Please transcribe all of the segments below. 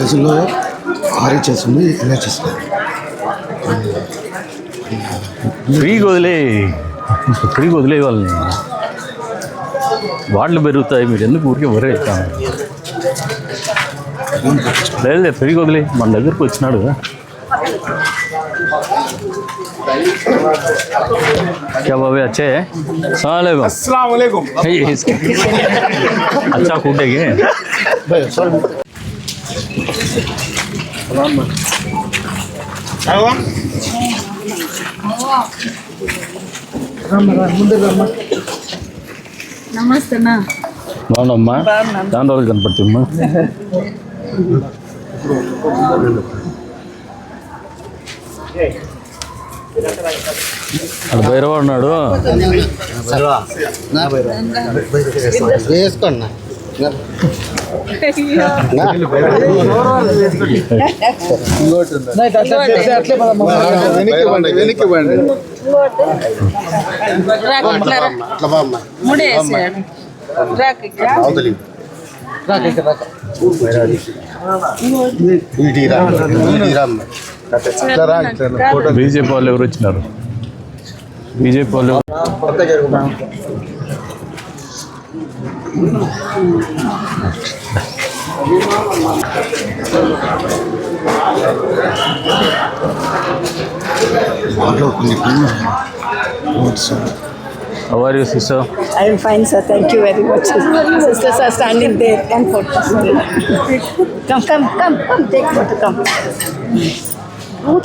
ప్లేసుల్లో ఆర్హెచ్ఎస్ ఉంది ఎన్హెచ్ఎస్ ఫ్రీగా వదిలే ఫ్రీగా వదిలే వాళ్ళని వాళ్ళు పెరుగుతాయి మీరు ఎందుకు ఊరికే వరే లేదు లేదు ఫ్రీగా వదిలే మన దగ్గరకు వచ్చినాడు కదా क्या बाबे अच्छे है सलाम अस्सलाम वालेकुम अच्छा कूटेंगे నమస్తే అన్న. బాగున్నామ్మా దాని రోజులు కనపడుతుందమ్మా. అక్కడ భైరవ ఉన్నాడు. వేసుకోండి ఫోటో బీజేపీ వాళ్ళు ఎవరు వచ్చినారు? బీజేపీ వాళ్ళు How are you, sister? I am fine, sir. Thank you very much. Sisters are standing there and photos. come, come, come, come, take photo, come. Old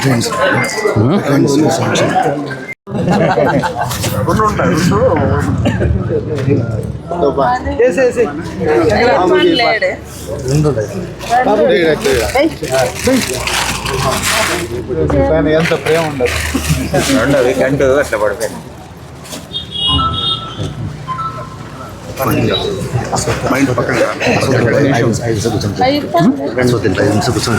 drinks. Hmm? ఎంత ప్రేమ ఉండదు లేడు గంట అట్లా పడిపోయింది మైండ్ పక్కన కూర్చొని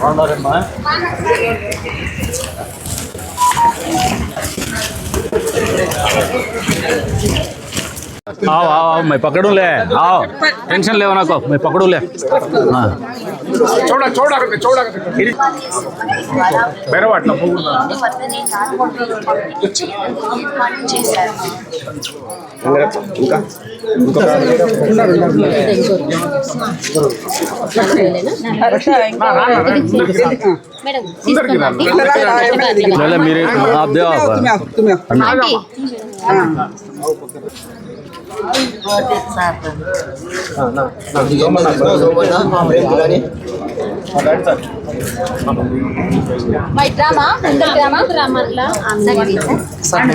సార్ आओ आओ आओ, मैं पकड़ू ले। आओ, टेंशन ले ना को, मैं पकड़ू ले। हाँ। చూడ చూడకండి చూడకండి బెరవ అట్లా పోకుండా చేశారు మేడం ले మా డ్రామా ముందర డ్రామా సరే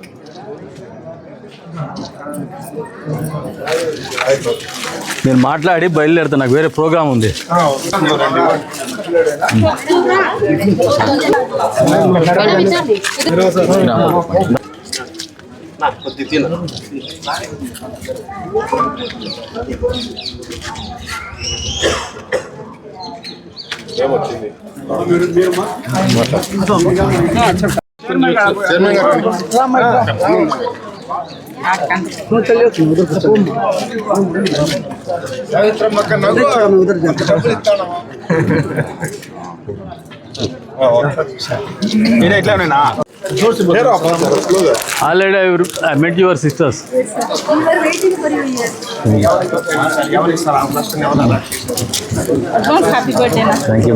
నేను మాట్లాడి బయలుదేరుతా నాకు వేరే ప్రోగ్రామ్ ఉంది. చైర్మన్ గారు డబ్బులు ఇస్తాను నేను already I met your sisters thank you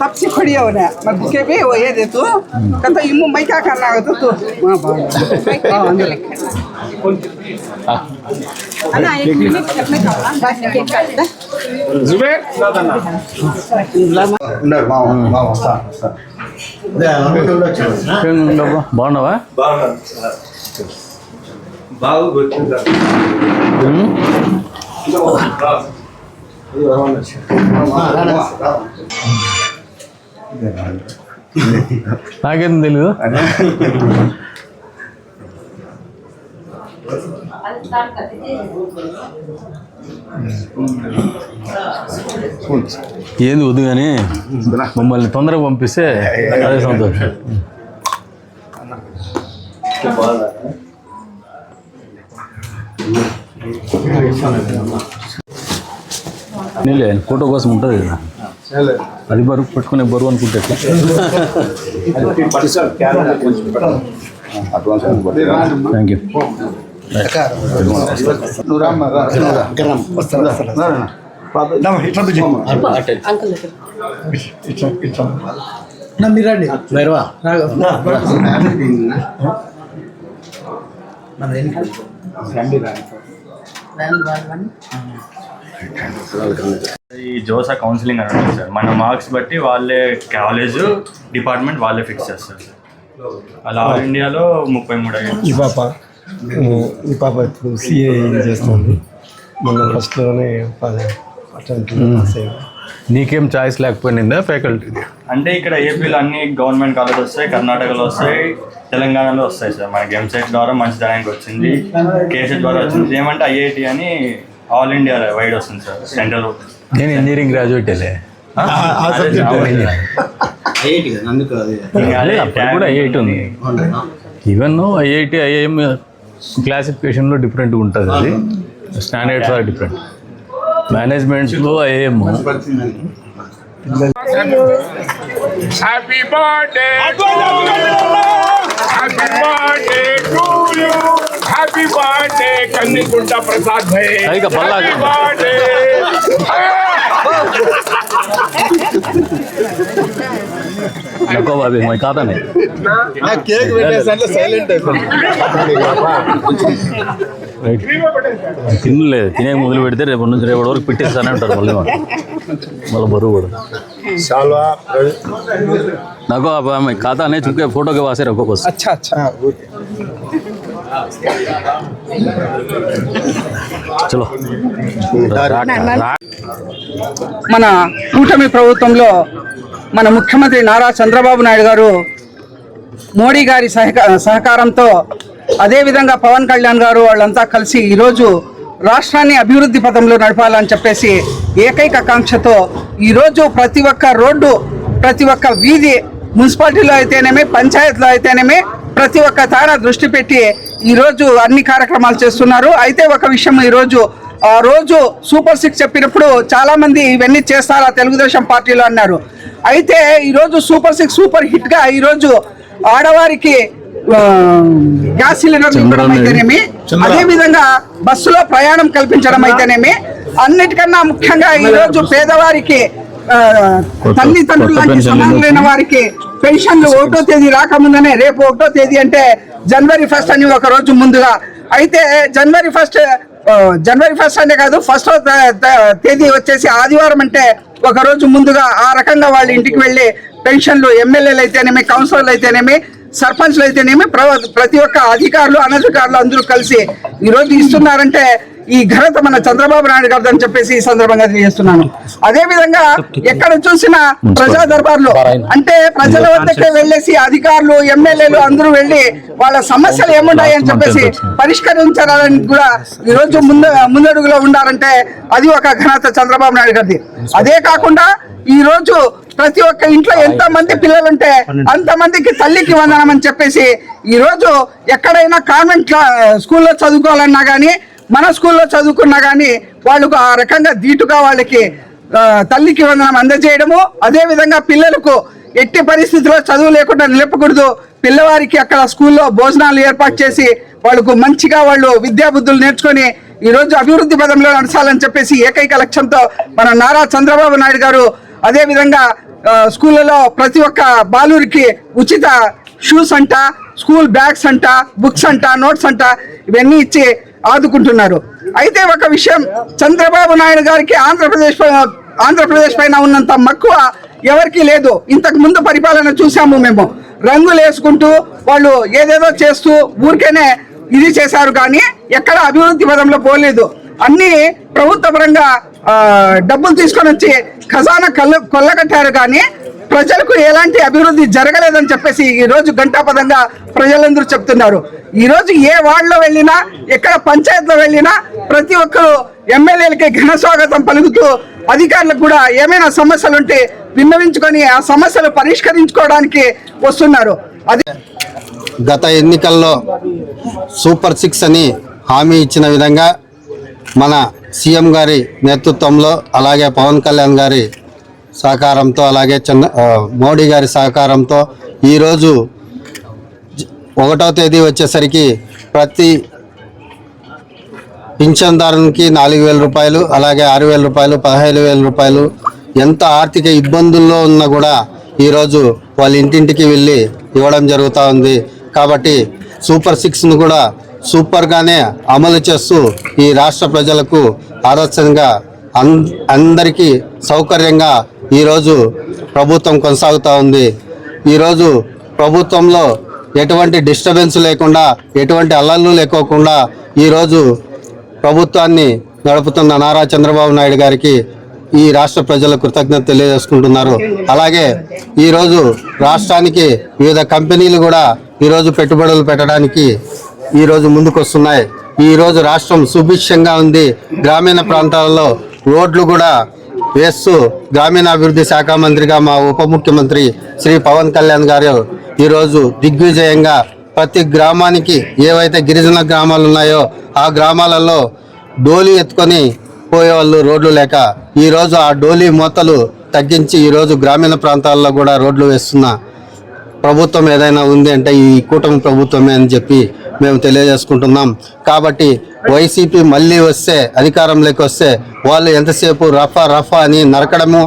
तब से खड़ी हो रहा मैं भूखे भी वो ये दे तू कहता इमु मैं क्या करना है तो तू वहाँ बाहर అన్న एक నాకేం తెలీదు. ఏంది వద్దు కానీ మమ్మల్ని తొందరగా పంపిస్తే అదే సంతోషం. నీళ్ళే ఫోటో కోసం ఉంటుంది కదా. అది బరువు పట్టుకునే బరువు అనుకుంటే? థ్యాంక్ యూ నువ్వు రామ్మా రా ఈ జోసా కౌన్సిలింగ్ అని ఉంటుంది సార్. మన మార్క్స్ బట్టి వాళ్ళే కాలేజ్ డిపార్ట్మెంట్ వాళ్ళే ఫిక్స్ చేస్తారు సార్. అలా ఆల్ ఇండియాలో ముప్పై మూడు అయ్యాయి. ఈ పాప ఈ పాప ఇప్పుడు సిఏ చేస్తుంది? మొన్న ఫస్ట్లోనే అటెంప్ట్ నీకేం చాయిస్ లేకపోయిందా ఫ్యాకల్టీ? అంటే ఇక్కడ ఏపీలో అన్ని గవర్నమెంట్ కాలేజ్ వస్తాయి కర్ణాటకలో వస్తాయి తెలంగాణలో వస్తాయి సార్. మన గెమ్సెట్ ద్వారా మంచి ర్యాంక్ వచ్చింది కేసెట్ ద్వారా వచ్చింది. ఏమంటే ఐఐటి అని ఆల్ ఇండియా వైడ్ వస్తుంది సార్ సెంట్రల్ నేను ఇంజనీరింగ్ గ్రాడ్యుయేటేలే అప్పుడు కూడా ఐఐటి ఉంది. ఈవెన్ ఐఐటి ఐఐఎం క్లాసిఫికేషన్లో డిఫరెంట్గా ఉంటుంది అది. Standards are different మేనేజ్మెంట్స్లో IIM happy birthday happy birthday to you happy birthday కన్నికుంట Prasad భాయ్ సరిగ్గా బల్లాగా. హ్యాపీ బర్త్డే ఎక్కువ బాబీ మా ఖాతానే కేక్ పెట్టేసంటే సైలెంట్ అయిపోయింది రైట్ తినలేదు తినే మొదలు పెడితే రేపు నుంచి రేపటి వరకు పెట్టేస్తానే ఉంటారు మళ్ళీ వాళ్ళు. మళ్ళీ బరువు కూడా శాల్వా నాకు ఆ మీ ఖాతానే చుక్కే ఫోటోకి వాసారు ఒక్కొక్క अच्छा अच्छा చలో. మన కూటమి ప్రభుత్వంలో మన ముఖ్యమంత్రి నారా చంద్రబాబు నాయుడు గారు మోడీ గారి సహక సహకారంతో అదేవిధంగా పవన్ కళ్యాణ్ గారు వాళ్ళంతా కలిసి ఈరోజు రాష్ట్రాన్ని అభివృద్ధి పథంలో నడపాలని చెప్పేసి ఏకైక కాంక్షతో ఈరోజు ప్రతి ఒక్క రోడ్డు ప్రతి ఒక్క వీధి మున్సిపాలిటీలో అయితేనేమి పంచాయతీలో అయితేనేమి ప్రతి ఒక్క తార దృష్టి పెట్టి ఈరోజు అన్ని కార్యక్రమాలు చేస్తున్నారు. అయితే ఒక విషయం ఈరోజు ఆ రోజు సూపర్ సిక్స్ చెప్పినప్పుడు చాలా మంది ఇవన్నీ చేస్తారా తెలుగుదేశం పార్టీలో అన్నారు. అయితే ఈరోజు సూపర్ సిక్స్ సూపర్ హిట్గా ఈరోజు ఆడవారికి గ్యాస్ సిలిండర్ ఇవ్వడం అయితేనేమి అదే విధంగా బస్సులో ప్రయాణం కల్పించడం అయితేనేమి అన్నిటికన్నా ముఖ్యంగా ఈరోజు పేదవారికి తల్లిదండ్రులు సమానం లేని వారికి పెన్షన్లు ఒకటో తేదీ రాకముందనే రేపు ఒకటో తేదీ అంటే జనవరి ఫస్ట్ అని ఒక రోజు ముందుగా. అయితే జనవరి ఫస్ట్ జనవరి ఫస్ట్ అనే కాదు ఫస్ట్ తేదీ వచ్చేసి ఆదివారం అంటే ఒక రోజు ముందుగా ఆ రకంగా వాళ్ళ ఇంటికి వెళ్ళి పెన్షన్లు ఎమ్మెల్యేలు అయితేనేమి కౌన్సిలర్లు అయితేనేమి సర్పంచ్లు అయితేనేమి ప్ర- ప్రతి ఒక్క అధికారులు అనధికారులు అందరూ కలిసి ఈరోజు ఇస్తున్నారంటే ఈ ఘనత మన చంద్రబాబు నాయుడు గారు అని చెప్పేసి ఈ సందర్భంగా తెలియజేస్తున్నాను. అదే విధంగా ఎక్కడ చూసినా ప్రజా దర్బార్లో అంటే ప్రజల వద్దకే వెళ్ళేసి అధికారులు ఎమ్మెల్యేలు అందరూ వెళ్ళి వాళ్ళ సమస్యలు ఏమున్నాయి అని చెప్పేసి పరిష్కరించాలని కూడా ఈ రోజు ముందు ముందడుగులో ఉండాలంటే అది ఒక ఘనత చంద్రబాబు నాయుడు గారిది. అదే కాకుండా ఈ రోజు ప్రతి ఒక్క ఇంట్లో ఎంత మంది పిల్లలుంటే అంత మందికి తల్లికి వందనం అని చెప్పేసి ఈ రోజు ఎక్కడైనా కాన్వెంట్ క్లా- స్కూల్లో చదువుకోవాలన్నా కానీ మన స్కూల్లో చదువుకున్నా కానీ వాళ్ళకు ఆ రకంగా ధీటుగా వాళ్ళకి తల్లికి వందనం అందజేయడము అదేవిధంగా పిల్లలకు ఎట్టి పరిస్థితుల్లో చదువు లేకుండా నిలపకూడదు. పిల్లవారికి అక్కడ స్కూల్లో భోజనాలు ఏర్పాటు చేసి వాళ్ళకు మంచిగా వాళ్ళు విద్యాబుద్ధులు నేర్చుకొని ఈ రోజు అభివృద్ధి పదంలో నడచాలని చెప్పేసి ఏకైక లక్ష్యంతో మన నారా చంద్రబాబు నాయుడు గారు అదేవిధంగా స్కూళ్ళలో ప్రతి ఒక్క బాలురికి ఉచిత షూస్ అంట స్కూల్ బ్యాగ్స్ అంట బుక్స్ అంట నోట్స్ అంట ఇవన్నీ ఇచ్చి ఆదుకుంటున్నారు. అయితే ఒక విషయం చంద్రబాబు నాయుడు గారికి ఆంధ్రప్రదేశ్ ఆంధ్రప్రదేశ్ పైన ఉన్నంత మక్కువ ఎవరికీ లేదు. ఇంతకు ముందు పరిపాలన చూసాము మేము. రంగులు వేసుకుంటూ వాళ్ళు ఏదేదో చేస్తూ ఊరికేనే ఇది చేశారు కానీ ఎక్కడ అభివృద్ధి పదంలో పోలేదు. అన్ని ప్రభుత్వ పరంగా డబ్బులు తీసుకొని వచ్చి ఖజానా కళ్ళు కొల్లగట్టారు కానీ ప్రజలకు ఎలాంటి అభివృద్ధి జరగలేదని చెప్పేసి ఈ రోజు గంటాపదంగా ప్రజలందరూ చెప్తున్నారు. ఈరోజు ఏ వార్డులో వెళ్ళినా ఎక్కడ పంచాయతీలో వెళ్ళినా ప్రతి ఒక్కరు ఎమ్మెల్యేలకి ఘన స్వాగతం పలుకుతూ అధికారులకు కూడా ఏమైనా సమస్యలు ఉంటే విన్నవించుకొని ఆ సమస్యలు పరిష్కరించుకోవడానికి వస్తున్నారు. అది గత ఎన్నికల్లో సూపర్ సిక్స్ అని హామీ ఇచ్చిన విధంగా మన సీఎం గారి నేతృత్వంలో అలాగే పవన్ కళ్యాణ్ గారి సహకారంతో అలాగే చంద్ర మోడీ గారి సహకారంతో ఈరోజు ఒకటో తేదీ వచ్చేసరికి ప్రతి పింఛన్దారునికి నాలుగు వేల రూపాయలు అలాగే ఆరు వేల రూపాయలు పదహైదు వేల రూపాయలు ఎంత ఆర్థిక ఇబ్బందుల్లో ఉన్నా కూడా ఈరోజు వాళ్ళ ఇంటింటికి వెళ్ళి ఇవ్వడం జరుగుతూ ఉంది. కాబట్టి సూపర్ సిక్స్ను కూడా సూపర్గానే అమలు చేస్తూ ఈ రాష్ట్ర ప్రజలకు ఆదర్శంగా అందరికీ సౌకర్యంగా ఈరోజు ప్రభుత్వం కొనసాగుతూ ఉంది. ఈరోజు ప్రభుత్వంలో ఎటువంటి డిస్టర్బెన్స్ లేకుండా ఎటువంటి అల్లర్లు లేకోకుండా ఈరోజు ప్రభుత్వాన్ని నడుపుతున్న నారా చంద్రబాబు నాయుడు గారికి ఈ రాష్ట్ర ప్రజలు కృతజ్ఞత తెలియజేసుకుంటున్నారు. అలాగే ఈరోజు రాష్ట్రానికి వివిధ కంపెనీలు కూడా ఈరోజు పెట్టుబడులు పెట్టడానికి ఈరోజు ముందుకొస్తున్నాయి. ఈరోజు రాష్ట్రం సుభిక్షంగా ఉంది. గ్రామీణ ప్రాంతాలలో రోడ్లు కూడా వేస్తూ గ్రామీణాభివృద్ధి శాఖ మంత్రిగా మా ఉప ముఖ్యమంత్రి శ్రీ పవన్ కళ్యాణ్ గారు ఈరోజు దిగ్విజయంగా ప్రతి గ్రామానికి ఏవైతే గిరిజన గ్రామాలు ఉన్నాయో ఆ గ్రామాలలో డోలీ ఎత్తుకొని పోయేవాళ్ళు రోడ్లు లేక ఈరోజు ఆ డోలీ మూతలు తగ్గించి ఈరోజు గ్రామీణ ప్రాంతాల్లో కూడా రోడ్లు వేస్తున్న ప్రభుత్వం ఏదైనా ఉంది అంటే ఈ కూటమి ప్రభుత్వమే అని చెప్పి మేము తెలియజేసుకుంటున్నాం. కాబట్టి వైసీపీ మళ్ళీ వస్తే అధికారంలోకి వస్తే వాళ్ళు ఎంతసేపు రఫా రఫా అని నరకడము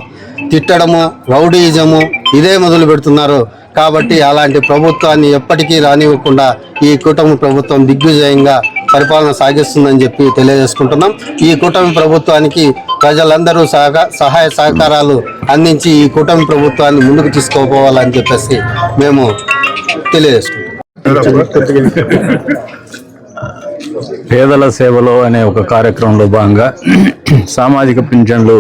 తిట్టడము రౌడీయిజము ఇదే మొదలు పెడుతున్నారు. కాబట్టి అలాంటి ప్రభుత్వాన్ని ఎప్పటికీ రానివ్వకుండా ఈ కూటమి ప్రభుత్వం దిగ్విజయంగా పరిపాలన సాగిస్తుందని చెప్పి తెలియజేసుకుంటున్నాం. ఈ కూటమి ప్రభుత్వానికి ప్రజలందరూ సహక సహాయ సహకారాలు అందించి ఈ కూటమి ప్రభుత్వాన్ని ముందుకు తీసుకోపోవాలని చెప్పేసి మేము తెలియజేసుకుంటాం పేదల సేవలో అనే ఒక కార్యక్రమంలో భాగంగా సామాజిక పింఛన్లు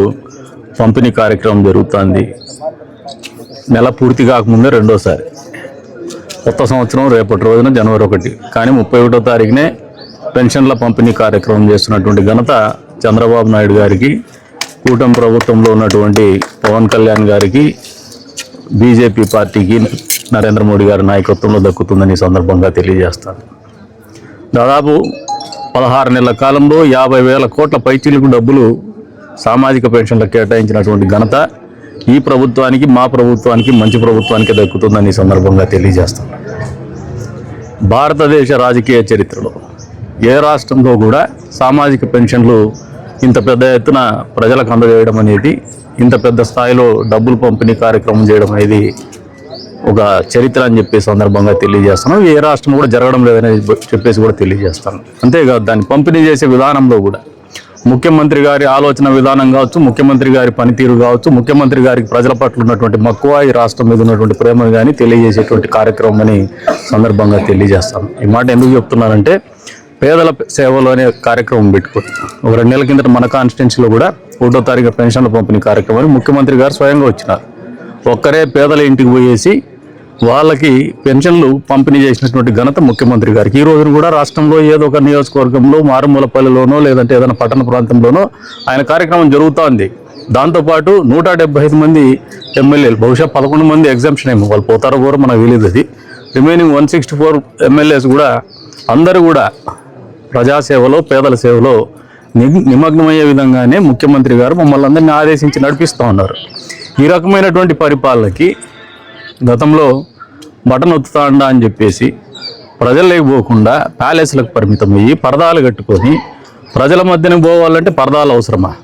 పంపిణీ కార్యక్రమం జరుగుతుంది. నెల పూర్తి కాకముందే రెండోసారి. కొత్త సంవత్సరం రేపటి రోజున జనవరి ఒకటి. కానీ ముప్పై ఒకటో తారీఖునే పెన్షన్ల పంపిణీ కార్యక్రమం చేస్తున్నటువంటి ఘనత చంద్రబాబు నాయుడు గారికి కూటమి ప్రభుత్వంలో ఉన్నటువంటి పవన్ కళ్యాణ్ గారికి బీజేపీ పార్టీకి నరేంద్ర మోడీ గారి నాయకత్వంలో దక్కుతుందని ఈ సందర్భంగా తెలియజేస్తాను. దాదాపు పదహారు నెలల కాలంలో యాభై వేల కోట్ల పైచీలకు డబ్బులు సామాజిక పెన్షన్లకు కేటాయించినటువంటి ఘనత ఈ ప్రభుత్వానికి మా ప్రభుత్వానికి మంచి ప్రభుత్వానికి దక్కుతుందని ఈ సందర్భంగా తెలియజేస్తాను భారతదేశ రాజకీయ చరిత్రలో ఏ రాష్ట్రంలో కూడా సామాజిక పెన్షన్లు ఇంత పెద్ద ఎత్తున ప్రజలకు అందజేయడం అనేది ఇంత పెద్ద స్థాయిలో డబ్బులు పంపిణీ కార్యక్రమం చేయడం అనేది ఒక చరిత్ర అని చెప్పే సందర్భంగా తెలియజేస్తాను ఏ రాష్ట్రం కూడా జరగడం లేదని చెప్పేసి కూడా తెలియజేస్తాను. అంతేకాదు దాన్ని పంపిణీ చేసే విధానంలో కూడా ముఖ్యమంత్రి గారి ఆలోచన విధానం కావచ్చు ముఖ్యమంత్రి గారి పనితీరు కావచ్చు ముఖ్యమంత్రి గారికి ప్రజల పట్ల ఉన్నటువంటి మక్కువ ఈ రాష్ట్రం మీద ఉన్నటువంటి ప్రేమ కానీ తెలియజేసేటువంటి కార్యక్రమం అని సందర్భంగా తెలియజేస్తాను. ఈ మాట ఎందుకు చెప్తున్నానంటే పేదల సేవలు అనే కార్యక్రమం పెట్టుకుని ఒక రెండు నెలల కిందట మన కాన్స్టిట్యున్సీలో కూడా ఒకటో తారీఖు పెన్షన్ల పంపిణీ కార్యక్రమాన్ని ముఖ్యమంత్రి గారు స్వయంగా వచ్చినారు. ఒక్కరే పేదల ఇంటికి పోయేసి వాళ్ళకి పెన్షన్లు పంపిణీ చేసినటువంటి ఘనత ముఖ్యమంత్రి గారికి. ఈ రోజున కూడా రాష్ట్రంలో ఏదో ఒక నియోజకవర్గంలో మారుమూల పల్లెలోనో లేదంటే ఏదైనా పట్టణ ప్రాంతంలోనో ఆయన కార్యక్రమం జరుగుతోంది. దాంతోపాటు నూట డెబ్బై ఐదు మంది ఎమ్మెల్యేలు బహుశా పదకొండు మంది ఎగ్జామ్షన్ ఏమో. వాళ్ళు పోతారో పోరో మనకు తెలియదు అది. Remaining one sixty four MLAs కూడా అందరూ కూడా ప్రజాసేవలో పేదల సేవలో ని- నిమగ్నమయ్యే విధంగానే ముఖ్యమంత్రి గారు మమ్మల్ని అందరినీ ఆదేశించి నడిపిస్తూ ఉన్నారు. ఈ రకమైనటువంటి పరిపాలనకి గతంలో బటన్ ఒత్తుతాండా అని చెప్పేసి ప్రజల్లోకి పోకుండా ప్యాలెస్లకు పరిమితం అయ్యి పరదాలు కట్టుకొని ప్రజల మధ్యన పోవాలంటే పరదాలు అవసరమా?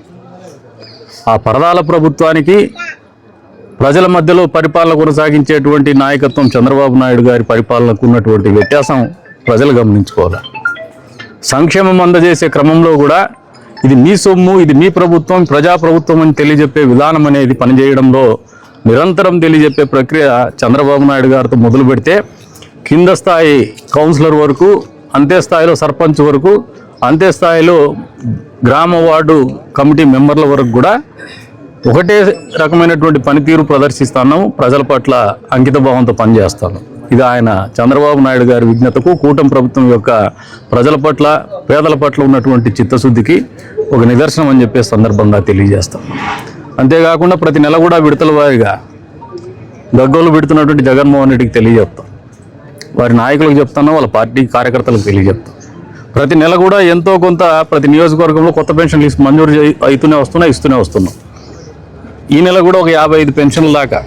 ఆ పరదాల ప్రభుత్వానికి ప్రజల మధ్యలో పరిపాలన కొనసాగించేటువంటి నాయకత్వం చంద్రబాబు నాయుడు గారి పరిపాలనకు ఉన్నటువంటి వ్యత్యాసం ప్రజలు గమనించుకోవాలి? సంక్షేమం అందజేసే క్రమంలో కూడా ఇది మీ సొమ్ము ఇది మీ ప్రభుత్వం ప్రజా ప్రభుత్వం అని తెలియజెప్పే విధానం అనేది పనిచేయడంలో నిరంతరం తెలియజెప్పే ప్రక్రియ చంద్రబాబు నాయుడు గారితో మొదలు పెడితే కింద స్థాయి కౌన్సిలర్ వరకు అంతే స్థాయిలో సర్పంచ్ వరకు అంతే స్థాయిలో గ్రామ వార్డు కమిటీ మెంబర్ల వరకు కూడా ఒకటే రకమైనటువంటి పనితీరు ప్రదర్శిస్తాను ప్రజల పట్ల అంకితభావంతో పనిచేస్తాను. ఇది ఆయన చంద్రబాబు నాయుడు గారి విజ్ఞతకు కూటమి ప్రభుత్వం యొక్క ప్రజల పట్ల పేదల పట్ల ఉన్నటువంటి చిత్తశుద్ధికి ఒక నిదర్శనం అని చెప్పే సందర్భంగా తెలియజేస్తాం అంతేకాకుండా ప్రతి నెల కూడా విడతల వారిగా గగ్గోలు పెడుతున్నటువంటి జగన్మోహన్ రెడ్డికి తెలియజెప్తాం. వారి నాయకులకు చెప్తాను వాళ్ళ పార్టీ కార్యకర్తలకు తెలియజెప్తాం. ప్రతి నెల కూడా ఎంతో కొంత ప్రతి నియోజకవర్గంలో కొత్త పెన్షన్లు మంజూరు అవుతూనే వస్తున్నాయి ఇస్తూనే వస్తున్నాం. ఈ నెల కూడా ఒక యాభై ఐదు పెన్షన్ల దాకా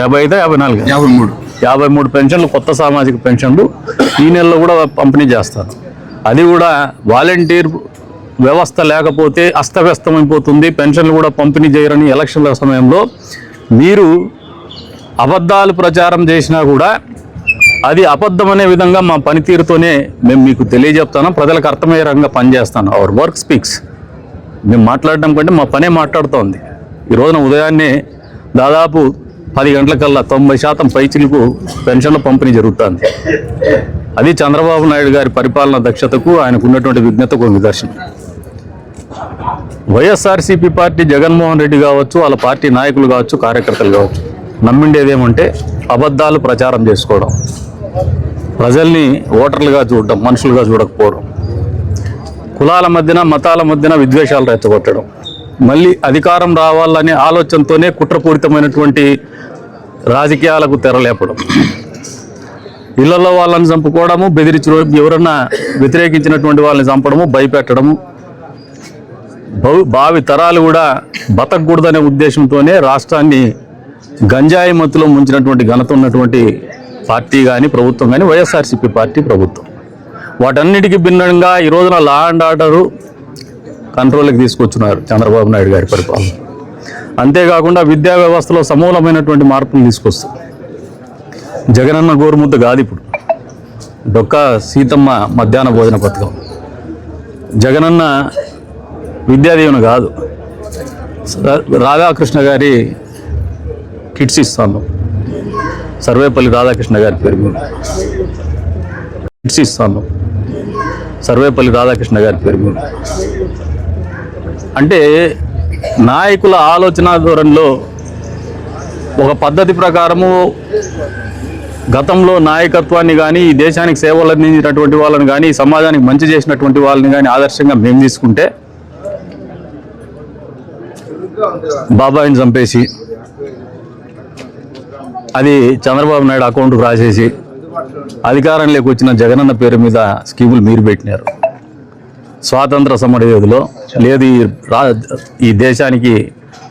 యాభై ఐదా యాభై నాలుగు? యాభై మూడు. యాభై మూడు పెన్షన్లు కొత్త సామాజిక పెన్షన్లు ఈ నెలలో కూడా పంపిణీ చేస్తారు. అది కూడా వాలంటీర్ వ్యవస్థ లేకపోతే అస్తవ్యస్తమైపోతుంది. పెన్షన్లు కూడా పంపిణీ చేయరని ఎలక్షన్ల సమయంలో మీరు అబద్ధాలు ప్రచారం చేసినా కూడా అది అబద్ధం అనే విధంగా మా పనితీరుతోనే మేము మీకు తెలియజెప్తాను. ప్రజలకు అర్థమయ్యే రంగా పనిచేస్తాను. అవర్ వర్క్ స్పీక్స్ మేము మాట్లాడడం కంటే మా పనే మాట్లాడుతోంది. ఈ రోజున ఉదయాన్నే దాదాపు పది గంటలకల్లా తొంభై శాతం పైచిలకు పెన్షన్ల పంపిణీ జరుగుతుంది. అది చంద్రబాబు నాయుడు గారి పరిపాలన దక్షతకు ఆయనకు ఉన్నటువంటి విజ్ఞతకు నిదర్శనం. వైఎస్ఆర్సీపీ పార్టీ జగన్మోహన్ రెడ్డి కావచ్చు వాళ్ళ పార్టీ నాయకులు కావచ్చు కార్యకర్తలు కావచ్చు నమ్మిండేదేమంటే అబద్ధాలు ప్రచారం చేసుకోవడం. ప్రజల్ని ఓటర్లుగా చూడడం మనుషులుగా చూడకపోవడం. కులాల మధ్యన మతాల మధ్యన విద్వేషాలు రెచ్చగొట్టడం. మళ్ళీ అధికారం రావాలనే ఆలోచనతోనే కుట్రపూరితమైనటువంటి రాజకీయాలకు తెరలేపడం ఇళ్ళలో వాళ్ళని చంపుకోవడము బెదిరించడం ఎవరన్నా వ్యతిరేకించినటువంటి వాళ్ళని చంపడము భయపెట్టడము భవి భావి తరాలు కూడా బతకూడదనే ఉద్దేశంతోనే రాష్ట్రాన్ని గంజాయి మత్తులో ముంచినటువంటి ఘనత ఉన్నటువంటి పార్టీ కానీ ప్రభుత్వం కానీ వైఎస్ఆర్సీపీ పార్టీ ప్రభుత్వం. వాటన్నిటికీ భిన్నంగా ఈ రోజున లా అండ్ ఆర్డరు కంట్రోల్కి తీసుకొచ్చున్నారు చంద్రబాబు నాయుడు గారి పరిపాలన. అంతేకాకుండా విద్యా వ్యవస్థలో సమూలమైనటువంటి మార్పులు తీసుకొస్తారు. జగనన్న గోరుముద్ద కాదు ఇప్పుడు. డొక్క సీతమ్మ మధ్యాహ్న భోజన పథకం. జగనన్న విద్యాదీవెన కాదు. రాధాకృష్ణ గారి కిట్స్ ఇస్తాను. సర్వేపల్లి రాధాకృష్ణ గారి పేరు మీద. కిట్స్ ఇస్తాను. సర్వేపల్లి రాధాకృష్ణ గారి పేరు మీద. అంటే నాయకుల ఆలోచన ధోరణిలో ఒక పద్ధతి ప్రకారము గతంలో నాయకత్వాన్ని కానీ ఈ దేశానికి సేవలు అందించినటువంటి వాళ్ళని కానీ సమాజానికి మంచి చేసినటువంటి వాళ్ళని కానీ ఆదర్శంగా మేము తీసుకుంటే బాబాయిని చంపేసి. అది చంద్రబాబు నాయుడు అకౌంట్కి రాసేసి అధికారంలోకి వచ్చిన జగనన్న పేరు మీద స్కీములు మీరు పెట్టినారు. స్వాతంత్ర సమరయోధులో లేదు ఈ రా ఈ దేశానికి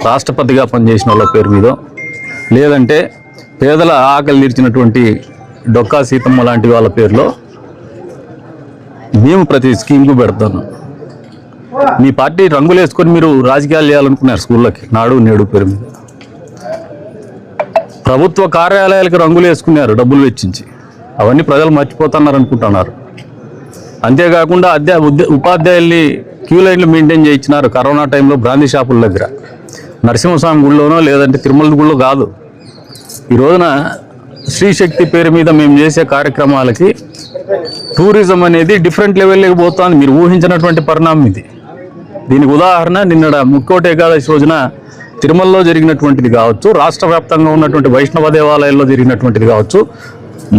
రాష్ట్రపతిగా పనిచేసిన వాళ్ళ పేరు మీద లేదంటే పేదల ఆకలి తీర్చినటువంటి డొక్కా సీతమ్మ లాంటి వాళ్ళ పేరులో మేము ప్రతి స్కీమ్కు పెడతాను. మీ పార్టీ రంగులు వేసుకొని మీరు రాజకీయాలు చేయాలనుకున్నారు స్కూళ్ళకి నాడు నేడు పేరు మీద. ప్రభుత్వ కార్యాలయాలకు రంగులు వేసుకున్నారు డబ్బులు వెచ్చించి. అవన్నీ ప్రజలు మర్చిపోతున్నారు అనుకుంటున్నారు అంతేకాకుండా అధ్యా ఉద్య- ఉపాధ్యాయుల్ని క్యూ లైన్లు మెయింటైన్ చేయించినారు కరోనా టైంలో బ్రాందీ షాపుల దగ్గర. నరసింహస్వామి గుడిలోనో లేదంటే తిరుమల గుళ్ళో కాదు. ఈ రోజున శ్రీశక్తి పేరు మీద మేము చేసే కార్యక్రమాలకి టూరిజం అనేది డిఫరెంట్ లెవెల్లోకి పోతుంది. మీరు ఊహించినటువంటి పరిణామం ఇది. దీనికి ఉదాహరణ నిన్న ముక్కోటి ఏకాదశి రోజున తిరుమలలో జరిగినటువంటిది కావచ్చు రాష్ట్ర వ్యాప్తంగా ఉన్నటువంటి వైష్ణవ దేవాలయాల్లో జరిగినటువంటిది కావచ్చు.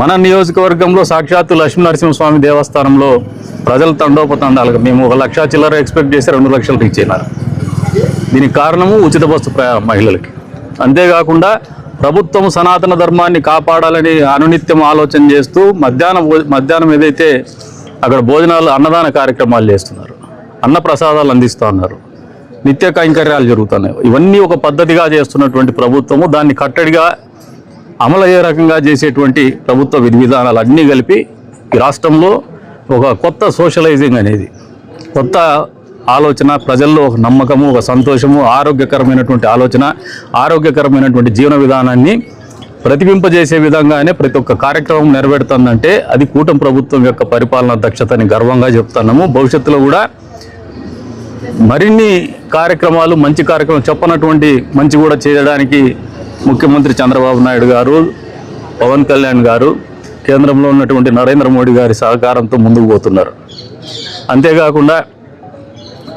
మన నియోజకవర్గంలో సాక్షాత్తు లక్ష్మీనరసింహస్వామి దేవస్థానంలో ప్రజల తండోపతండాలుగా మేము ఒక లక్ష చిల్లర ఎక్స్పెక్ట్ చేసి రెండు లక్షలు రీచ్ అయినారు దీనికి కారణము ఉచిత బస్సు మహిళలకి. అంతేకాకుండా ప్రభుత్వం సనాతన ధర్మాన్ని కాపాడాలని అనునిత్యం ఆలోచన చేస్తూ మధ్యాహ్నం మధ్యాహ్నం ఏదైతే అక్కడ భోజనాలు అన్నదాన కార్యక్రమాలు చేస్తున్నారు. అన్న ప్రసాదాలు అందిస్తూ ఉన్నారు నిత్య కైంకర్యాలు జరుగుతున్నాయి. ఇవన్నీ ఒక పద్ధతిగా చేస్తున్నటువంటి ప్రభుత్వము దాన్ని కట్టడిగా అమలు అయ్యే రకంగా చేసేటువంటి ప్రభుత్వ విధి విధానాలు అన్నీ కలిపి ఈ రాష్ట్రంలో ఒక కొత్త సోషలైజింగ్ అనేది కొత్త ఆలోచన ప్రజల్లో ఒక నమ్మకము ఒక సంతోషము ఆరోగ్యకరమైనటువంటి ఆలోచన ఆరోగ్యకరమైనటువంటి జీవన విధానాన్ని ప్రతిబింపజేసే విధంగానే ప్రతి ఒక్క కార్యక్రమం నెరవేరుతుందంటే అది కూటమి ప్రభుత్వం యొక్క పరిపాలనా దక్షతని గర్వంగా చెప్తున్నాము. భవిష్యత్తులో కూడా మరిన్ని కార్యక్రమాలు మంచి కార్యక్రమం చెప్పనటువంటి మంచి కూడా చేయడానికి ముఖ్యమంత్రి చంద్రబాబు నాయుడు గారు పవన్ కళ్యాణ్ గారు కేంద్రంలో ఉన్నటువంటి నరేంద్ర మోడీ గారి సహకారంతో ముందుకు పోతున్నారు. అంతేకాకుండా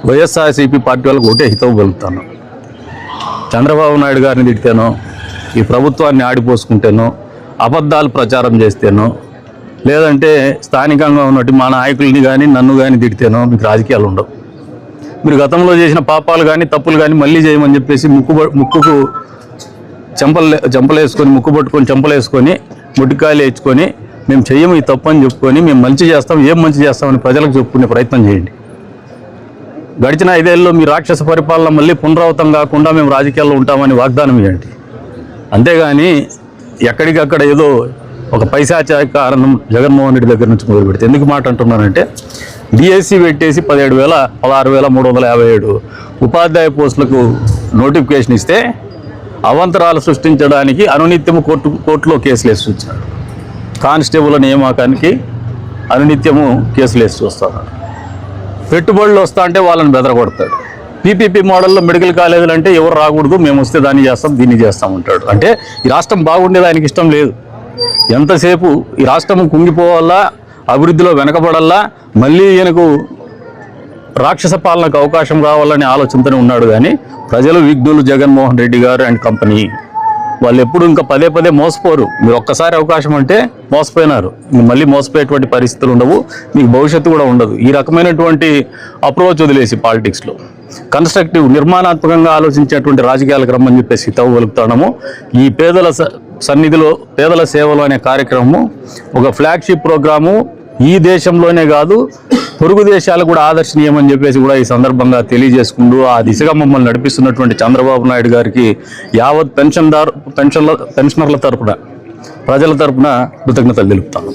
వైఎస్ఆర్సీపీ పార్టీ వాళ్ళకు ఒకటే హితవు పలుకుతాను చంద్రబాబు నాయుడు గారిని తిడితేనో ఈ ప్రభుత్వాన్ని ఆడిపోసుకుంటేనో అబద్ధాలు ప్రచారం చేస్తేనో లేదంటే స్థానికంగా ఉన్నట్టు మా నాయకుల్ని కానీ నన్ను కానీ తిడితేనో మీకు రాజకీయాలు ఉండవు. మీరు గతంలో చేసిన పాపాలు కానీ తప్పులు కానీ మళ్ళీ చేయమని చెప్పేసి ముక్కు ముక్కుకు చెంపలు చెంపలేసుకొని ముక్కు పట్టుకొని చెంపలేసుకొని ముట్టికాయలు వేయించుకొని మేము చెయ్యము ఈ తప్పు అని చెప్పుకొని మేము మంచి చేస్తాం ఏం మంచి చేస్తామని ప్రజలకు చెప్పుకునే ప్రయత్నం చేయండి. గడిచిన ఐదేళ్ళలో మీ రాక్షస పరిపాలన మళ్ళీ పునరావృతం కాకుండా మేము రాజకీయాల్లో ఉంటామని వాగ్దానం ఇవ్వండి అంతేగాని ఎక్కడికక్కడ ఏదో ఒక పైశాచ కారణం జగన్మోహన్ రెడ్డి దగ్గర నుంచి మొదలు పెడితే ఎందుకు మాట అంటున్నానంటే డిఎస్సి పెట్టేసి పదిహేడు వేల పదహారు వేల మూడు వందల యాభై ఏడు. ఉపాధ్యాయ పోస్టులకు నోటిఫికేషన్ ఇస్తే అవంతరాలు సృష్టించడానికి అనునిత్యము కోర్టు కోర్టులో కేసులు వేసి వచ్చారు. కానిస్టేబుల్ నియామకానికి అనునిత్యము కేసులు వేసి వస్తారు. పెట్టుబడులు వస్తా అంటే వాళ్ళని బెదరగొడతాడు. పీపీపీ మోడల్లో మెడికల్ కాలేజీలు అంటే ఎవరు రాకూడదు మేము వస్తే దాన్ని చేస్తాం దీన్ని చేస్తాం అంటాడు. అంటే ఈ రాష్ట్రం బాగుండేది ఆయనకి ఇష్టం లేదు. ఎంతసేపు ఈ రాష్ట్రం కుంగిపోవాలా అభివృద్ధిలో వెనకబడల్లా మళ్ళీ ఈయనకు రాక్షస పాలనకు అవకాశం రావాలనే ఆలోచనతోనే ఉన్నాడు కానీ ప్రజలు విఘ్నులు జగన్మోహన్ రెడ్డి గారు అండ్ కంపెనీ. వాళ్ళు ఎప్పుడు ఇంకా పదే పదే మోసపోరు. మీరు ఒక్కసారి అవకాశం అంటే మోసపోయినారు. మళ్ళీ మోసపోయేటువంటి పరిస్థితులు ఉండవు. మీకు భవిష్యత్తు కూడా ఉండదు. ఈ రకమైనటువంటి అప్రోచ్ వదిలేసి పాలిటిక్స్లో కన్స్ట్రక్టివ్ నిర్మాణాత్మకంగా ఆలోచించేటువంటి రాజకీయాలకు రమ్మని చెప్పేసి హితవు పలుకుతున్నాము ఈ పేదల స- సన్నిధిలో పేదల సేవలు అనే కార్యక్రమము ఒక ఫ్లాగ్షిప్ ప్రోగ్రాము ఈ దేశంలోనే కాదు పొరుగు దేశాలు కూడా ఆదర్శనీయమని చెప్పేసి కూడా ఈ సందర్భంగా తెలియజేసుకుంటూ ఆ దిశగా మమ్మల్ని నడిపిస్తున్నటువంటి చంద్రబాబు నాయుడు గారికి యావత్ పెన్షన్దారు పెన్షన్ల పెన్షనర్ల తరపున ప్రజల తరపున కృతజ్ఞతలు తెలుపుతాను.